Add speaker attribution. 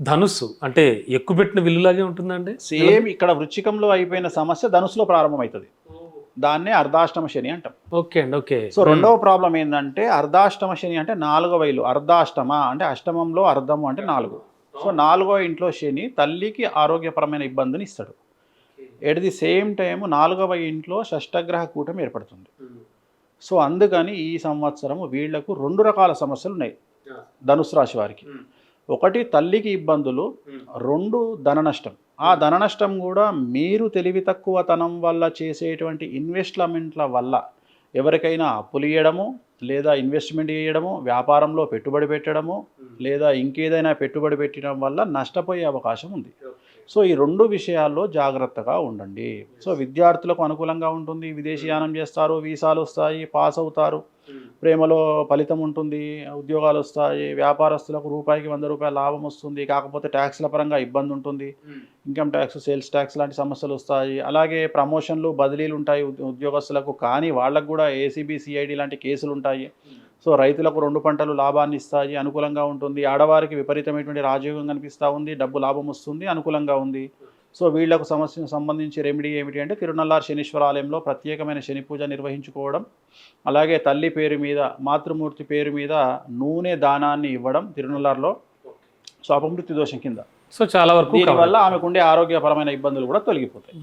Speaker 1: ధనుస్సు అంటే ఎక్కుపెట్టిన విల్లులాగే ఉంటుందండి?
Speaker 2: సేమ్ ఇక్కడ వృచ్చికంలో అయిపోయిన సమస్య ధనుసులో ప్రారంభమవుతుంది. దాన్నే అర్ధాష్టమ శని అంటాం.
Speaker 1: ఓకే అండి ఓకే.
Speaker 2: సో రెండవ ప్రాబ్లం ఏంటంటే అర్ధాష్టమ శని అంటే నాలుగవ ఇల్లు అర్ధాష్టమ అంటే అష్టమంలో అర్ధము అంటే నాలుగు. సో నాలుగో ఇంట్లో శని తల్లికి ఆరోగ్యపరమైన ఇబ్బందిని ఇస్తాడు. ఎట్ ది సేమ్ టైం నాలుగవ ఇంట్లో షష్టగ్రహ కూటమి ఏర్పడుతుంది. సో అందుకని ఈ సంవత్సరం వీళ్ళకు రెండు రకాల సమస్యలు ఉన్నాయి. ధనుసు రాశి వారికి. ఒకటి తల్లికి ఇబ్బందులు రెండు ధన నష్టం. ఆ ధన నష్టం కూడా మీరు తెలివి తక్కువతనం వల్ల చేసేటువంటి ఇన్వెస్ట్మెంట్ల వల్ల ఎవరికైనా అప్పులు ఇవ్వడము లేదా ఇన్వెస్ట్మెంట్ చేయడము వ్యాపారంలో పెట్టుబడి పెట్టడము లేదా ఇంకేదైనా పెట్టుబడి పెట్టడం వల్ల నష్టపోయే అవకాశం ఉంది. సో ఈ రెండు విషయాల్లో జాగ్రత్తగా ఉండండి. సో విద్యార్థులకు అనుకూలంగా ఉంటుంది. విదేశీయానం చేస్తారు వీసాలు వస్తాయి పాస్ అవుతారు. ప్రేమలో ఫలితం ఉంటుంది ఉద్యోగాలు వస్తాయి వ్యాపారస్తులకు రూపాయికి వంద రూపాయల లాభం వస్తుంది కాకపోతే ట్యాక్స్ల పరంగా ఇబ్బంది ఉంటుంది. ఇన్కమ్ ట్యాక్స్ సేల్స్ ట్యాక్స్ లాంటి సమస్యలు వస్తాయి. అలాగే ప్రమోషన్లు బదిలీలు ఉంటాయి ఉద్యో- ఉద్యోగస్తులకు కానీ వాళ్ళకు కూడా ఏసీబీ సిఐడి లాంటి కేసులు ఉంటాయి. సో రైతులకు రెండు పంటలు లాభాన్ని ఇస్తాయి అనుకూలంగా ఉంటుంది. ఆడవారికి విపరీతమైనటువంటి రాజయోగం కనిపిస్తూ ఉంది డబ్బు లాభం వస్తుంది అనుకూలంగా ఉంది. సో వీళ్ళకు సమస్యకు సంబంధించి రెమెడీ ఏమిటి అంటే తిరునల్లార్ శనీశ్వర ఆలయంలో ప్రత్యేకమైన శని పూజ నిర్వహించుకోవడం అలాగే తల్లి పేరు మీద మాతృమూర్తి పేరు మీద నూనె దానాన్ని ఇవ్వడం తిరునల్లార్లో. సో అపమృత్యు దోషం కింద.
Speaker 1: సో చాలా వరకు
Speaker 2: దీనివల్ల ఆమెకుండే ఆరోగ్యపరమైన ఇబ్బందులు కూడా తొలగిపోతాయి.